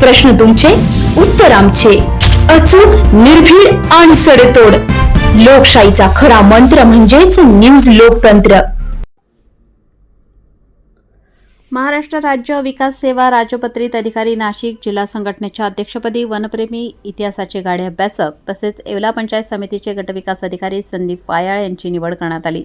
प्रश्न तुमचे उत्तर आमचे. अचूक निर्भीड आणि सडेतोड. लोकशाहीचा खरा मंत्र म्हणजेच न्यूज लोकतंत्र. महाराष्ट्र राज्य विकास सेवा राजपत्रित अधिकारी नाशिक जिल्हा संघटनेच्या अध्यक्षपदी वनप्रेमी इतिहासाचे गाडे अभ्यासक तसेच येवला पंचायत समितीचे गटविकास अधिकारी संदीप वायाळ यांची निवड करण्यात आली.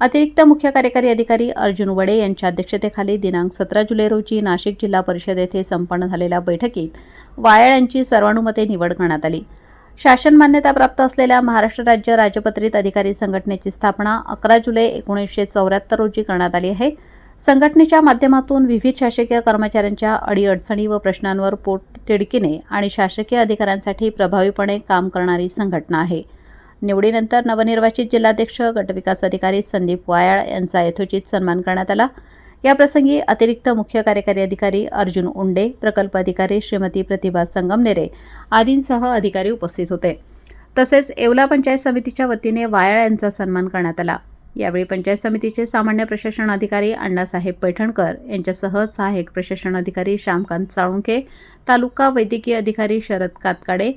अतिरिक्त मुख्य कार्यकारी अधिकारी अर्जुन वडे यांच्या अध्यक्षतेखाली दिनांक सतरा जुलै रोजी नाशिक जिल्हा परिषद येथे संपन्न झालेल्या बैठकीत वायाळ यांची सर्वानुमते निवड करण्यात आली. शासन मान्यताप्राप्त असलेल्या महाराष्ट्र राज्य राजपत्रित अधिकारी संघटनेची स्थापना अकरा जुलै एकोणीसशे चौऱ्याहत्तर रोजी करण्यात आली आहे. संघटनेच्या माध्यमातून विविध शासकीय कर्मचाऱ्यांच्या अडीअडचणी व प्रश्नांवर पोट तिडकीने आणि शासकीय अधिकाऱ्यांसाठी प्रभावीपणे काम करणारी संघटना आहे. निवडीनंतर नवनिर्वाचित जिल्हाध्यक्ष गटविकास अधिकारी संदीप वायाळ यांचा यथोचित सन्मान करण्यात आला. याप्रसंगी अतिरिक्त मुख्य कार्यकारी अधिकारी अर्जुन उंडे प्रकल्प अधिकारी श्रीमती प्रतिभा संगमनेरे आदींसह अधिकारी उपस्थित होते. तसेच येवला पंचायत समितीच्या वतीने वायाळ यांचा सन्मान करण्यात आला. यावेळी पंचायत समितीचे सामान्य प्रशासन अधिकारी अण्णासाहेब पैठणकर यांच्यासह सहाय्यक प्रशासन अधिकारी श्यामकांत साळुंखे तालुका वैद्यकीय अधिकारी शरद कातकाडे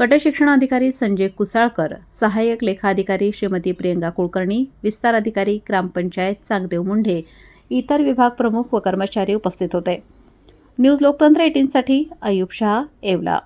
गटशिक्षणाधिकारी संजय कुसाळकर सहाय्यक लेखाधिकारी श्रीमती प्रियंका कुलकर्णी विस्तार अधिकारी ग्रामपंचायत चांगदेव मुंढे इतर विभाग प्रमुख व कर्मचारी उपस्थित होते. न्यूज लोकतंत्र एटीनसाठी अयूब शहा येवला.